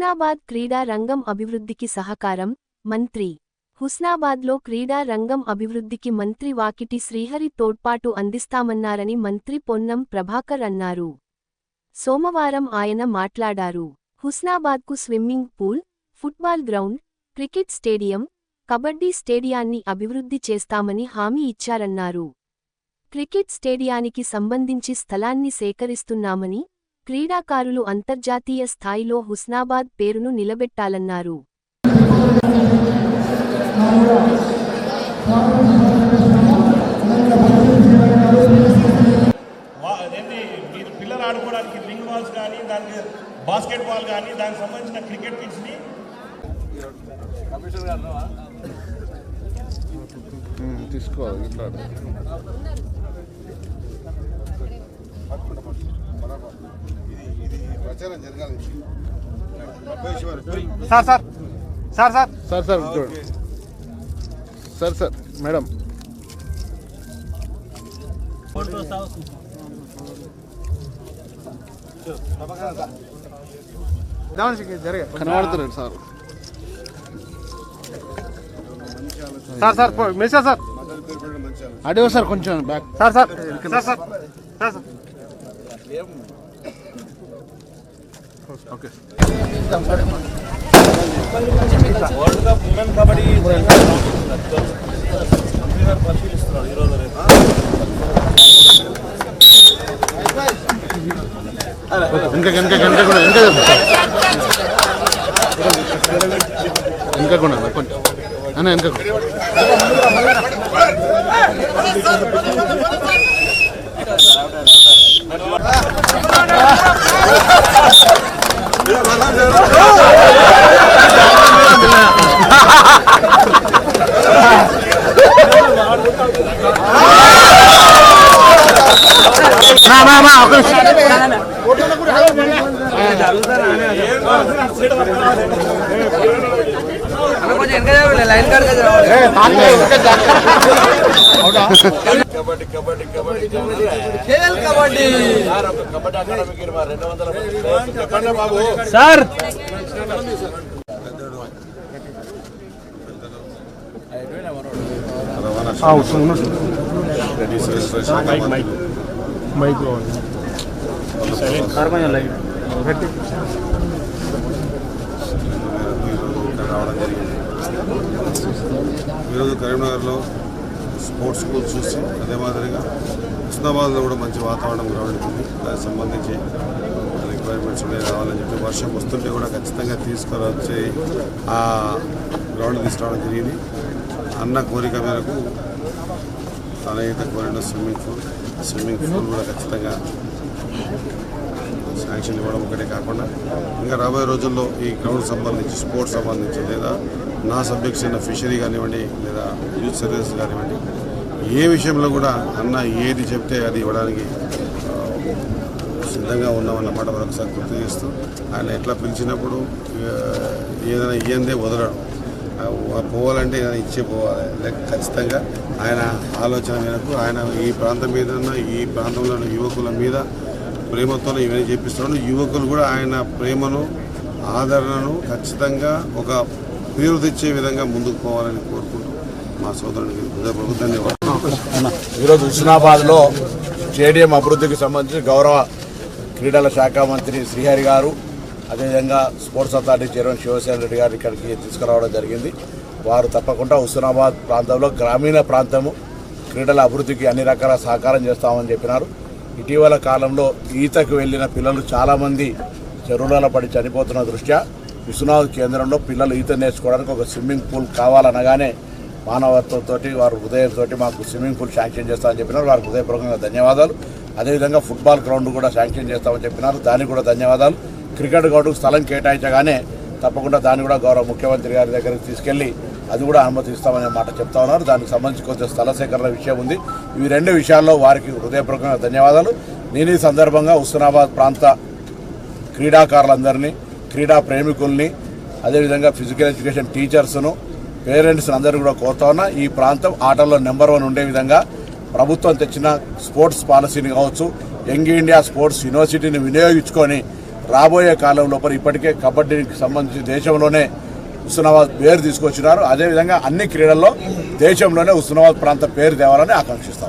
హుస్నాబాద్ క్రీడా రంగం అభివృద్ధికి సహకారం మంత్రి. హుస్నాబాద్లో క్రీడా రంగం అభివృద్ధికి మంత్రి వాకిటి శ్రీహరి తోడ్పాటు అందిస్తామన్నారని మంత్రి పొన్నం ప్రభాకర్ అన్నారు. సోమవారం ఆయన మాట్లాడారు. హుస్నాబాద్కు swimming pool football ground cricket stadium kabaddi స్టేడియాన్ని అభివృద్ధి చేస్తామని హామీ ఇచ్చారన్నారు. క్రికెట్ స్టేడియానికి సంబంధించి స్థలాన్ని సేకరిస్తున్నామని క్రీడాకారులు అంతర్జాతీయ స్థాయిలో హుస్నాబాద్ పేరును నిలబెట్టాలన్నారు. వా- అదేంటి మీరు పిల్లలు ఆడుకోవడానికి రింగ్ బాల్స్ కానీ దానికి బాస్కెట్ బాల్ కానీ దానికి సంబంధించిన క్రికెట్ కిట్స్ని తీసుకోవాలి ప్రచారం జరగాలి sir. Sir sir. Sir sir sir చూడండి సార్ సార్ మేడం. కనబడుతున్నాడు sir. Sir sir mister sir. అడిగో sir కొంచెం back. Sir sir sir sir sir sir. Okay world cup women kabaddi మంత్రి గారు పరిశీలిస్తున్నారు ఈరోజు ఇంకా ఇంకా ఇంకా కూడా ఇంకా ఇంకా కూడా కొంచెం అన్న వెనక మా మా మా ఒక నిమిషం. కబడ్డీ కబడ్డీ కబడ్డీ కబడ్డీ కబడ్డీ బాబు సార్ శాఖ మంత్రి మైక్ రావడం జరిగింది ఈరోజు కరీంనగర్లో స్పోర్ట్స్ స్కూల్ చూసి అదే మాదిరిగా హుస్నాబాద్లో కూడా మంచి వాతావరణం గ్రౌండ్ ఉంది దానికి సంబంధించి రిక్వైర్మెంట్స్ ఉన్నాయి రావాలని చెప్పి వర్షం వస్తుంటే కూడా ఖచ్చితంగా తీసుకురొచ్చి ఆ గ్రౌండ్ తీసుకురావడం జరిగింది. అన్న కోరిక మేరకు తన తనైతే కోరిన స్విమ్మింగ్ పూల్ స్విమ్మింగ్ పూల్ కూడా ఖచ్చితంగా శాంక్షన్ ఇవ్వడం ఒకటే కాకుండా ఇంకా రాబోయే రోజుల్లో ఈ గ్రౌండ్ సంబంధించి స్పోర్ట్స్ సంబంధించి లేదా నా సబ్జెక్ట్స్ అయిన ఫిషరీ కానివ్వండి లేదా యూత్ సర్వీస్ కానివ్వండి ఏ విషయంలో కూడా అన్న ఏది చెప్తే అది ఇవ్వడానికి సిద్ధంగా ఉన్నామన్నమాట మరొకసారి గుర్తు చేస్తూ ఆయన ఎట్లా పిలిచినప్పుడు ఏదైనా ఇయ్యందే వదలడం. పోవాలంటే ఏదైనా ఇచ్చే పోవాలి. లేక ఖచ్చితంగా ఆయన ఆలోచన మేరకు ఆయన ఈ ప్రాంతం మీద ఈ ప్రాంతంలో యువకుల మీద ప్రేమతో ఇవన్నీ చేపిస్తున్నాడు యువకులు కూడా ఆయన ప్రేమను ఆదరణను ఖచ్చితంగా ఒక పేరు తెచ్చే విధంగా ముందుకు పోవాలని కోరుకుంటూ మా సోదరునికి హృదయపూర్వక ధన్యవాదాలు. ఈరోజు హుస్నాబాద్లో స్టేడియం అభివృద్ధికి సంబంధించి గౌరవ క్రీడల శాఖ మంత్రి శ్రీహరి గారు అదేవిధంగా sports authority chairman Shivasena Reddy గారు ఇక్కడికి తీసుకురావడం జరిగింది. వారు తప్పకుండా హుస్నాబాద్ ప్రాంతంలో గ్రామీణ ప్రాంతము క్రీడల అభివృద్ధికి అన్ని రకాల సహకారం చేస్తామని చెప్పినారు. ఇటీవల కాలంలో ఈతకు వెళ్ళిన పిల్లలు చాలామంది చెరువులలో పడి చనిపోతున్న దృష్ట్యా విశ్వనాథ్ కేంద్రంలో పిల్లలు ఈత నేర్చుకోవడానికి ఒక స్విమ్మింగ్ పూల్ కావాలనగానే మానవత్వంతో వారు హృదయంతో మాకు స్విమ్మింగ్ పూల్ శాంక్షన్ చేస్తామని చెప్పినారు. వారికి హృదయపూర్వకంగా ధన్యవాదాలు. అదేవిధంగా ఫుట్బాల్ గ్రౌండ్ కూడా శాంక్షన్ చేస్తామని చెప్పినారు. దానికి కూడా ధన్యవాదాలు. క్రికెట్ గ్రౌండ్కు స్థలం కేటాయించగానే తప్పకుండా దాన్ని కూడా గౌరవ ముఖ్యమంత్రి గారి దగ్గరికి తీసుకెళ్ళి అది కూడా అనుమతిస్తామనే మాట చెప్తా ఉన్నారు. దానికి సంబంధించి కొంచెం స్థల సేకరణ విషయం ఉంది. ఇవి రెండు విషయాల్లో వారికి హృదయపూర్వకంగా ధన్యవాదాలు. నేను ఈ సందర్భంగా హుస్నాబాద్ ప్రాంత క్రీడాకారులందరినీ క్రీడా ప్రేమికుల్ని అదేవిధంగా ఫిజికల్ ఎడ్యుకేషన్ టీచర్స్ను పేరెంట్స్ని అందరూ కూడా కోరుతా ఉన్నా. ఈ ప్రాంతం ఆటల్లో నెంబర్ వన్ ఉండే విధంగా ప్రభుత్వం తెచ్చిన స్పోర్ట్స్ పాలసీని కావచ్చు యంగ్ ఇండియా స్పోర్ట్స్ యూనివర్సిటీని వినియోగించుకొని రాబోయే కాలం లోపల ఇప్పటికే కబడ్డీకి సంబంధించి దేశంలోనే హుస్నాబాద్ పేరు తీసుకొచ్చినారు. అదేవిధంగా అన్ని క్రీడల్లో దేశంలోనే హుస్నాబాద్ ప్రాంత పేరు తేవాలని ఆకాంక్షిస్తా